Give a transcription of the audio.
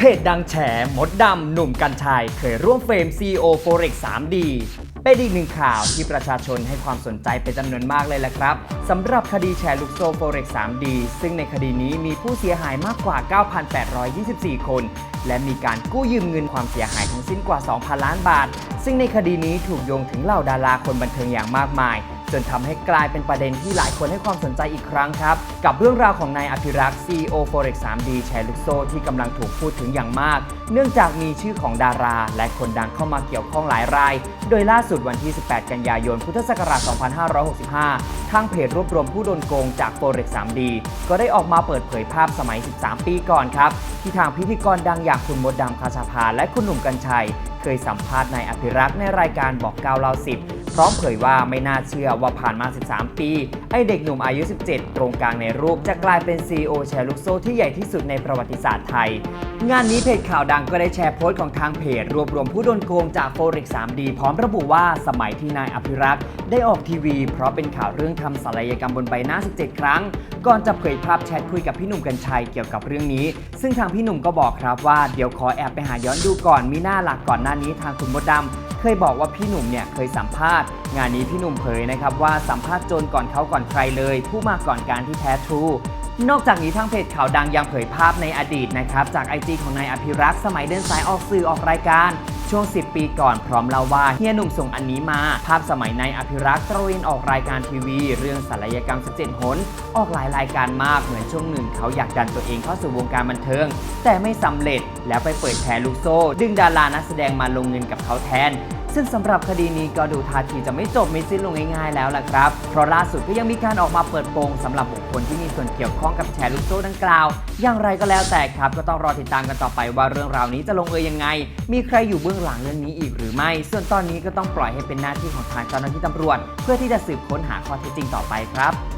เพจดังแฉมดดำ หนุ่มกัญชัย เคยร่วมเฟรม CEO Forex 3D เป็นอีกหนึ่งข่าวที่ประชาชนให้ความสนใจเป็นจำนวนมากเลยแหละครับสำหรับคดีแชร์ลูกโซ่ Forex 3D ซึ่งในคดีนี้มีผู้เสียหายมากกว่า 9,824 คน และมีการกู้ยืมเงินความเสียหายทั้งสิ้นกว่า 2,000 ล้านบาท ซึ่งในคดีนี้ถูกโยงถึงเหล่าดาราคนบันเทิงอย่างมากมาย จนทำให้กลายเป็นประเด็นที่หลายคนให้ความสนใจอีกครั้งครับ กับเรื่องราวของนายอภิรักษ์ CEO Forex 3D แชร์ลูกโซ่ที่กำลังถูกพูดถึงอย่างมาก เนื่องจากมีชื่อของดารา และคนดังเข้ามาเกี่ยวข้องหลายราย โดยล่าสุดวันที่ 18 กันยายน พุทธศักราช 2565 ทางเพจรวบรวมผู้โดนโกงจาก Forex 3D ก็ได้ออกมาเปิดเผยภาพสมัย 13 ปีก่อนครับที่ทางพิธีกรดังอย่างคุณมดดำคาชาภาและคุณหนุ่มกัญชัย เคยสัมภาษณ์นายอภิรักษ์ในรายการบอกเก้าเล่าสิบ ร้อมเผยว่าไม่น่าเชื่อว่าผ่านมา 13 ปี ไอเด็กหนุ่มอายุ 17 ตรงกลางในรูปจะกลายเป็น CEO แชร์ลูกโซ่ที่ใหญ่ที่สุดในประวัติศาสตร์ไทย งานนี้เพจข่าวดังก็ได้แชร์โพสต์ของทางเพจ รวบรวมผู้โดนโกงจาก Forex 3D พร้อมระบุว่าสมัยที่นายอภิรักษ์ได้ออกทีวี เพราะเป็นข่าวเรื่องทำศัลยกรรมบนใบหน้า 17 ครั้ง ก่อนจะเผยภาพแชทคุยกับพี่หนุ่มกัญชัยเกี่ยวกับเรื่องนี้ ซึ่งทางพี่หนุ่มก็บอกครับว่าเดี๋ยวขอแอบไปหาย้อนดูก่อนมีหน้าหลักก่อนหน้านี้ทางคุณมดดำ เคยบอกว่าพี่หนุ่มเนี่ยเคยสัมภาษณ์ งานนี้พี่หนุ่มเผยนะครับว่าสัมภาษณ์จนก่อนเขาก่อนใครเลย ผู้มาก่อนการที่แท้ทรูนอกจากนี้ทางเพจข่าวดังยังเผยภาพในอดีตนะครับจากไอจีของนายอภิรักษ์สมัยเดินสายออกสื่อออกรายการ ช่วง 10 ปีก่อนพร้อมเล่าว่าเฮียหนุ่มส่งอันนี้มา ภาพสมัยในอภิรักษ์ตระเวนออกรายการทีวี เรื่องศัลยกรรม17หน ออกหลายรายการมากเหมือนช่วงหนึ่งเขาอยากดันตัวเองเข้าสู่วงการบันเทิง แต่ไม่สำเร็จแล้วไปเปิดแชร์ลูกโซ่ ดึงดารานักแสดงมาลงเงินกับเขาแทน ซึ่งสำหรับคดีนี้ก็ดูท่าทีจะไม่จบไม่สิ้นลงง่ายๆแล้วล่ะครับ เพราะล่าสุดก็ยังมีการออกมาเปิดโปงสำหรับบุคคลที่มีส่วนเกี่ยวข้องกับแชร์ลูกโซ่ดังกล่าว อย่างไรก็แล้วแต่ครับก็ต้องรอติดตามกันต่อไปว่าเรื่องราวนี้จะลงเอยยังไง มีใครอยู่เบื้องหลังเรื่องนี้อีกหรือไม่ ส่วนตอนนี้ก็ต้องปล่อยให้เป็นหน้าที่ของทางเจ้าหน้าที่ตำรวจ เพื่อที่จะสืบค้นหาข้อเท็จจริงต่อไปครับ